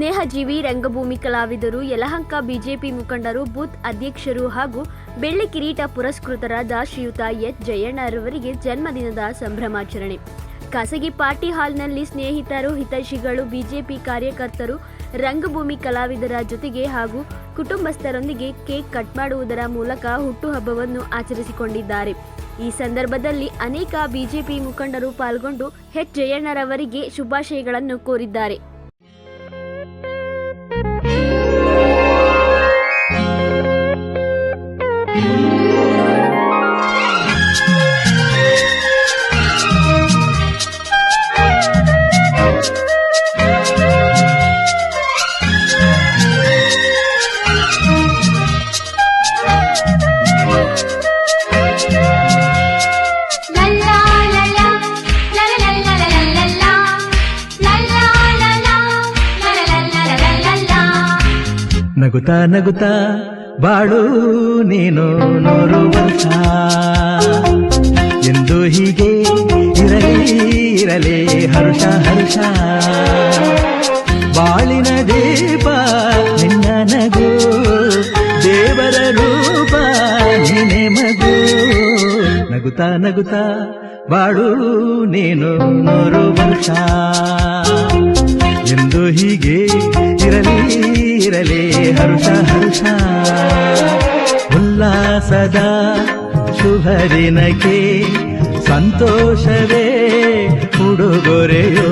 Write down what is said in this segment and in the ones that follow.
ಸ್ನೇಹಜೀವಿ, ರಂಗಭೂಮಿ ಕಲಾವಿದರು, ಯಲಹಂಕ ಬಿಜೆಪಿ ಮುಖಂಡರು, ಬೂತ್ ಅಧ್ಯಕ್ಷರು ಹಾಗೂ ಬೆಳ್ಳಿ ಕಿರೀಟ ಪುರಸ್ಕೃತರಾದ ಶ್ರೀಯುತ ಎಚ್. ಜಯಣ್ಣರವರಿಗೆ ಜನ್ಮದಿನದ ಸಂಭ್ರಮಾಚರಣೆ. ಖಾಸಗಿ ಪಾರ್ಟಿ ಹಾಲ್ನಲ್ಲಿ ಸ್ನೇಹಿತರು, ಹಿತೈಷಿಗಳು, ಬಿಜೆಪಿ ಕಾರ್ಯಕರ್ತರು, ರಂಗಭೂಮಿ ಕಲಾವಿದರ ಜೊತೆಗೆ ಹಾಗೂ ಕುಟುಂಬಸ್ಥರೊಂದಿಗೆ ಕೇಕ್ ಕಟ್ ಮಾಡುವುದರ ಮೂಲಕ ಹುಟ್ಟುಹಬ್ಬವನ್ನು ಆಚರಿಸಿಕೊಂಡಿದ್ದಾರೆ. ಈ ಸಂದರ್ಭದಲ್ಲಿ ಅನೇಕ ಬಿಜೆಪಿ ಮುಖಂಡರು ಪಾಲ್ಗೊಂಡು ಹೆಚ್ ಜಯಣ್ಣರವರಿಗೆ ಶುಭಾಶಯಗಳನ್ನು ಕೋರಿದ್ದಾರೆ. ನಗುತ್ತಾ ನಗುತ್ತಾ ಬಾಳು ನೀನು ನೂರು ವರ್ಷ ಎಂದು ಹೀಗೆ ಇರಲಿ ಇರಲಿ ಹರುಷ ಹರುಷ. ಬಾಳಿನ ದೀಪ ನಿನ್ನ ನಗು, ದೇವರ ರೂಪ ನಿನೆ ಮಗು. ನಗುತ್ತಾ ನಗುತ್ತಾ ಬಾಳು ನೀನು ನೂರು ವರ್ಷ ಎಂದು ಹೀಗೆ ಇರಲಿ ಇರಲಿ ಹರುಷ ಹರುಷ. ಉಲ್ಲಾಸದ ಶುಭ ದಿನಕ್ಕೆ ಸಂತೋಷವೇ ಉಡುಗೊರೆಯೋ.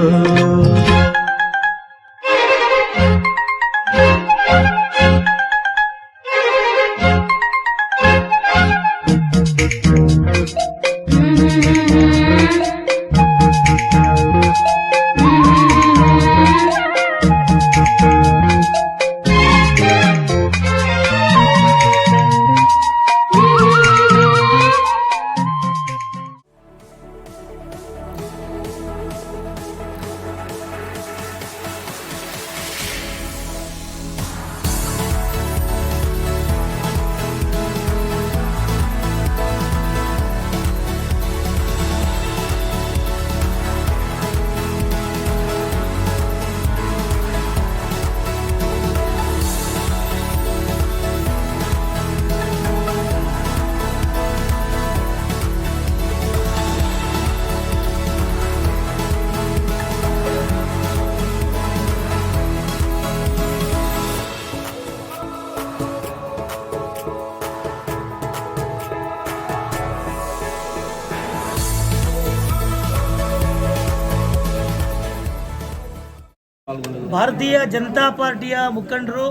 ಭಾರತೀಯ ಜನತಾ ಪಾರ್ಟಿಯ ಮುಖಂಡರು,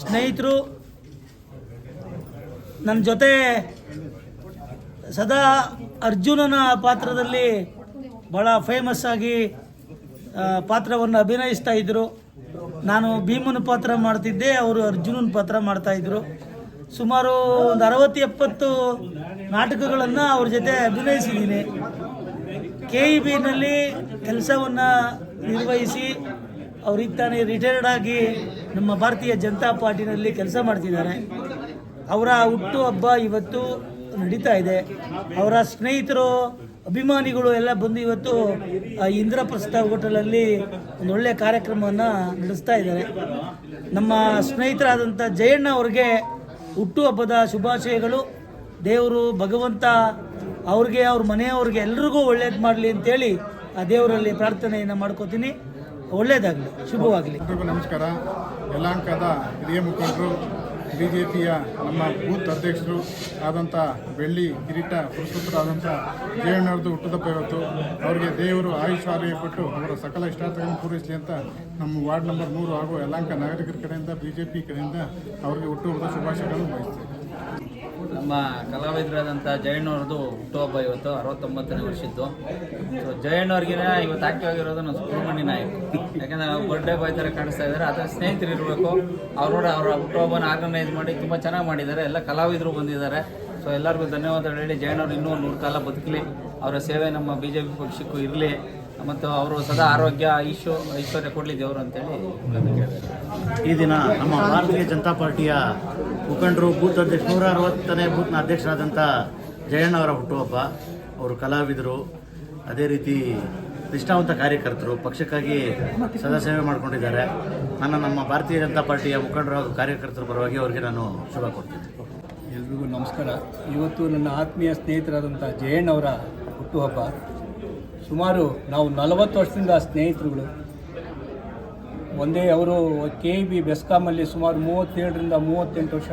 ಸ್ನೇಹಿತರು ನನ್ನ ಜೊತೆ ಸದಾ ಅರ್ಜುನನ ಪಾತ್ರದಲ್ಲಿ ಭಾಳ ಫೇಮಸ್ ಆಗಿ ಪಾತ್ರವನ್ನು ಅಭಿನಯಿಸ್ತಾ ಇದ್ದರು ನಾನು ಭೀಮನ ಪಾತ್ರ ಮಾಡ್ತಿದ್ದೆ, ಅವರು ಅರ್ಜುನನ ಪಾತ್ರ ಮಾಡ್ತಾಯಿದ್ರು ಸುಮಾರು ಒಂದು ಅರವತ್ತು ಎಪ್ಪತ್ತು ನಾಟಕಗಳನ್ನು ಅವ್ರ ಜೊತೆ ಅಭಿನಯಿಸಿದ್ದೀನಿ. ಕೆ ಇ ಬಿನಲ್ಲಿ ಕೆಲಸವನ್ನು ನಿರ್ವಹಿಸಿ ಅವ್ರಿಗೆ ತಾನೇ ರಿಟೈರ್ಡ್ ಆಗಿ ನಮ್ಮ ಭಾರತೀಯ ಜನತಾ ಪಾರ್ಟಿನಲ್ಲಿ ಕೆಲಸ ಮಾಡ್ತಿದ್ದಾರೆ. ಅವರ ಹುಟ್ಟು ಹಬ್ಬ ಇವತ್ತು ನಡೀತಾ ಇದೆ. ಅವರ ಸ್ನೇಹಿತರು, ಅಭಿಮಾನಿಗಳು ಎಲ್ಲ ಬಂದು ಇವತ್ತು ಇಂದ್ರಪ್ರಸ್ಥ ಹೋಟೆಲಲ್ಲಿ ಒಂದು ಒಳ್ಳೆಯ ಕಾರ್ಯಕ್ರಮವನ್ನು ನಡೆಸ್ತಾ ಇದ್ದಾರೆ. ನಮ್ಮ ಸ್ನೇಹಿತರಾದಂಥ ಜಯಣ್ಣ ಅವ್ರಿಗೆ ಹುಟ್ಟುಹಬ್ಬದ ಶುಭಾಶಯಗಳು. ದೇವರು ಭಗವಂತ ಅವ್ರಿಗೆ, ಅವ್ರ ಮನೆಯವ್ರಿಗೆ ಎಲ್ರಿಗೂ ಒಳ್ಳೇದು ಮಾಡಲಿ ಅಂತೇಳಿ ಆ ದೇವರಲ್ಲಿ ಪ್ರಾರ್ಥನೆಯನ್ನು ಮಾಡ್ಕೋತೀನಿ. ಒಳ್ಳೇದಾಗಲಿ, ಶುಭವಾಗಲಿ. ನಮಸ್ಕಾರ. ಯಲಾಂಕದ ಹಿರಿಯ ಮುಖಂಡರು ಬಿ ಜೆ ಪಿಯ ನಮ್ಮ ಬೂತ್ ಅಧ್ಯಕ್ಷರು ಆದಂಥ ಬೆಳ್ಳಿ, ಕಿರೀಟ ಪುರಸ್ಕೃತರಾದಂಥ ಜಯಣ್ಣವ್ರದ್ದು ಹುಟ್ಟದಪ್ಪ ಇವತ್ತು ಅವರಿಗೆ ದೇವರು ಆಯುಷ್ ಆರೋಗ್ಯ ಕೊಟ್ಟು ಅವರ ಸಕಲ ಇಷ್ಟಾರ್ಥಗಳನ್ನು ಪೂರೈಸಲಿ ಅಂತ ನಮ್ಮ ವಾರ್ಡ್ ನಂಬರ್ ಮೂರು ಹಾಗೂ ಯಲಾಂಕ ನಾಗರಿಕರ ಕಡೆಯಿಂದ ಬಿ ಜೆ ಪಿ ಕಡೆಯಿಂದ ಅವರಿಗೆ ಹುಟ್ಟುಹಬ್ಬದ ಶುಭಾಶಯಗಳನ್ನು ಬಯಸ್ತೇವೆ. ನಮ್ಮ ಕಲಾವಿದರಾದಂಥ ಜಯಣ್ಣವ್ರದ್ದು ಹುಟ್ಟುಹಬ್ಬ ಇವತ್ತು, ಅರವತ್ತೊಂಬತ್ತನೇ ವರ್ಷದ್ದು. ಸೊ ಜಯಣ್ಣವ್ರಿಗೆ ಇವತ್ತು ಆಕ್ಟಿವ್ ಆಗಿರೋದು ನಮ್ಮ ಸುಬ್ರಹ್ಮಣ್ಯ ನಾಯಕ್ ಯಾಕಂದ್ರೆ ಅವ್ರು ಬರ್ಡೇ ಬಾಯ್ ಥರ ಕಾಣಿಸ್ತಾ ಇದ್ದಾರೆ. ಅದರ ಸ್ನೇಹಿತರು ಇರಬೇಕು. ಅವರೋಡ ಅವರ ಹುಟ್ಟುಹಬ್ಬನ ಆರ್ಗನೈಸ್ ಮಾಡಿ ತುಂಬ ಚೆನ್ನಾಗಿ ಮಾಡಿದ್ದಾರೆ. ಎಲ್ಲ ಕಲಾವಿದರು ಬಂದಿದ್ದಾರೆ. ಸೊ ಎಲ್ಲರಿಗೂ ಧನ್ಯವಾದಗಳು ಹೇಳಿ ಜಯಣ್ಣವ್ರು ಇನ್ನೂ ನೂರು ಕಾಲ ಬದುಕಲಿ. ಅವರ ಸೇವೆ ನಮ್ಮ ಬಿ ಜೆ ಪಿ ಪಕ್ಷಕ್ಕೂ ಇರಲಿ. ಮತ್ತು ಅವರು ಸದಾ ಆರೋಗ್ಯ ಐಶ್ವ ಐಶ್ವರ್ಯ ಕೊಡಲಿ ದೇವರು ಅಂತೇಳಿ ಈ ದಿನ ನಮ್ಮ ಭಾರತೀಯ ಜನತಾ ಪಾರ್ಟಿಯ ಮುಖಂಡರು ಬೂತ್ ಅಧ್ಯಕ್ಷ ನೂರ ಅರವತ್ತನೇ ಬೂತ್ನ ಅಧ್ಯಕ್ಷರಾದಂಥ ಜಯಣ್ಣ ಅವರ ಹುಟ್ಟುಹಬ್ಬ. ಅವರು ಕಲಾವಿದರು. ಅದೇ ರೀತಿ ನಿಷ್ಠಾವಂತ ಕಾರ್ಯಕರ್ತರು, ಪಕ್ಷಕ್ಕಾಗಿ ಸದಾ ಸೇವೆ ಮಾಡಿಕೊಂಡಿದ್ದಾರೆ. ನನ್ನ ನಮ್ಮ ಭಾರತೀಯ ಜನತಾ ಪಾರ್ಟಿಯ ಮುಖಂಡರು ಹಾಗೂ ಕಾರ್ಯಕರ್ತರ ಪರವಾಗಿ ಅವರಿಗೆ ನಾನು ಶುಭ ಕೊಡ್ತೀನಿ ಎಲ್ರಿಗೂ ನಮಸ್ಕಾರ. ಇವತ್ತು ನನ್ನ ಆತ್ಮೀಯ ಸ್ನೇಹಿತರಾದಂಥ ಜಯಣ್ಣವರ ಹುಟ್ಟುಹಬ್ಬ. ಸುಮಾರು ನಾವು ನಲವತ್ತು ವರ್ಷದಿಂದ ಸ್ನೇಹಿತರುಗಳು. ಒಂದೇ ಅವರು ಕೆ ಬಿ ಬೆಸ್ಕಾಮಲ್ಲಿ ಸುಮಾರು ಮೂವತ್ತೇಳರಿಂದ ಮೂವತ್ತೆಂಟು ವರ್ಷ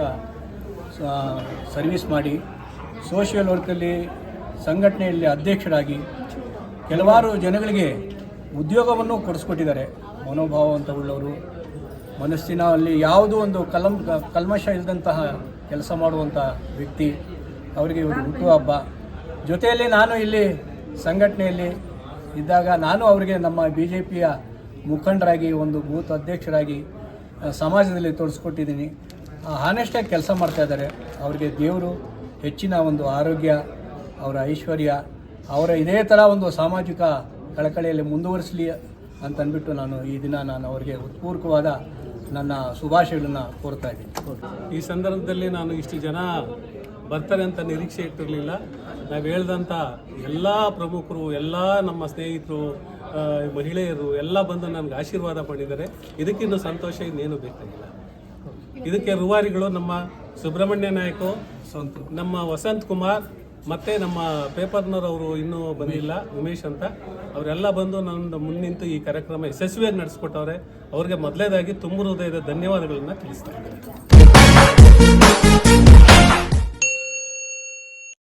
ಸರ್ವಿಸ್ ಮಾಡಿ ಸೋಷಿಯಲ್ ವರ್ಕಲ್ಲಿ ಸಂಘಟನೆಯಲ್ಲಿ ಅಧ್ಯಕ್ಷರಾಗಿ ಕೆಲವಾರು ಜನಗಳಿಗೆ ಉದ್ಯೋಗವನ್ನು ಕೊಡಿಸ್ಕೊಟ್ಟಿದ್ದಾರೆ. ಮನೋಭಾವ ಅಂತ ಉಳ್ಳವರು ಮನಸ್ಸಿನಲ್ಲಿ ಯಾವುದೋ ಒಂದು ಕಲಂ, ಕಲ್ಮಶ ಇಲ್ಲದಂತಹ ಕೆಲಸ ಮಾಡುವಂಥ ವ್ಯಕ್ತಿ, ಅವರಿಗೆ ಇವರು ಹುಟ್ಟುಹಬ್ಬ ಜೊತೆಯಲ್ಲಿ ನಾನು ಇಲ್ಲಿ ಸಂಘಟನೆಯಲ್ಲಿ ಇದ್ದಾಗ ನಾನು ಅವರಿಗೆ ನಮ್ಮ ಬಿ ಜೆ ಪಿಯ ಮುಖಂಡರಾಗಿ, ಒಂದು ಬೂತ್ ಅಧ್ಯಕ್ಷರಾಗಿ ಸಮಾಜದಲ್ಲಿ ತೋರಿಸ್ಕೊಟ್ಟಿದ್ದೀನಿ. ಹಾನೆಸ್ಟಾಗಿ ಕೆಲಸ ಮಾಡ್ತಾ ಇದ್ದಾರೆ. ಅವರಿಗೆ ದೇವರು, ಹೆಚ್ಚಿನ ಒಂದು ಆರೋಗ್ಯ, ಅವರ ಐಶ್ವರ್ಯ, ಅವರ ಇದೇ ಥರ ಒಂದು ಸಾಮಾಜಿಕ ಕಳಕಳಿಯಲ್ಲಿ ಮುಂದುವರಿಸಲಿ ಅಂತನ್ಬಿಟ್ಟು ನಾನು ಈ ದಿನ ನಾನು ಅವರಿಗೆ ಉತ್ಪೂರ್ವಕವಾದ ನನ್ನ ಶುಭಾಶಯಗಳನ್ನು ಕೋರ್ತಾ ಇದ್ದೀನಿ. ಈ ಸಂದರ್ಭದಲ್ಲಿ ನಾನು ಇಷ್ಟು ಜನ ಬರ್ತಾರೆ ಅಂತ ನಿರೀಕ್ಷೆ ಇಟ್ಟಿರಲಿಲ್ಲ. ನಾವು ಹೇಳ್ದಂಥ ಎಲ್ಲ ಪ್ರಮುಖರು, ಎಲ್ಲ ನಮ್ಮ ಸ್ನೇಹಿತರು ಮಹಿಳೆಯರು ಎಲ್ಲ ಬಂದು ನನಗೆ ಆಶೀರ್ವಾದ ಮಾಡಿದ್ದಾರೆ. ಇದಕ್ಕಿಂತ ಸಂತೋಷ ಇನ್ನೇನು ಬೇಕಾಗಿಲ್ಲ ಇದಕ್ಕೆ ರೂವಾರಿಗಳು ನಮ್ಮ ಸುಬ್ರಹ್ಮಣ್ಯ ನಾಯಕ, ನಮ್ಮ ವಸಂತ್ ಕುಮಾರ್, ಮತ್ತೆ ನಮ್ಮ ಪೇಪರ್ನವರು ಇನ್ನೂ ಬಂದಿಲ್ಲ, ಉಮೇಶ್ ಅಂತ. ಅವರೆಲ್ಲ ಬಂದು ನನ್ನ ಮುನ್ನಿಂತು ಈ ಕಾರ್ಯಕ್ರಮ ಯಶಸ್ವಿಯಾಗಿ ನಡೆಸ್ಕೊಟ್ಟವ್ರೆ. ಅವ್ರಿಗೆ ಮೊದಲೇದಾಗಿ ತುಂಬ ಹೃದಯದ ಧನ್ಯವಾದಗಳನ್ನು ತಿಳಿಸ್ತಾ ಇದ್ದೀನಿ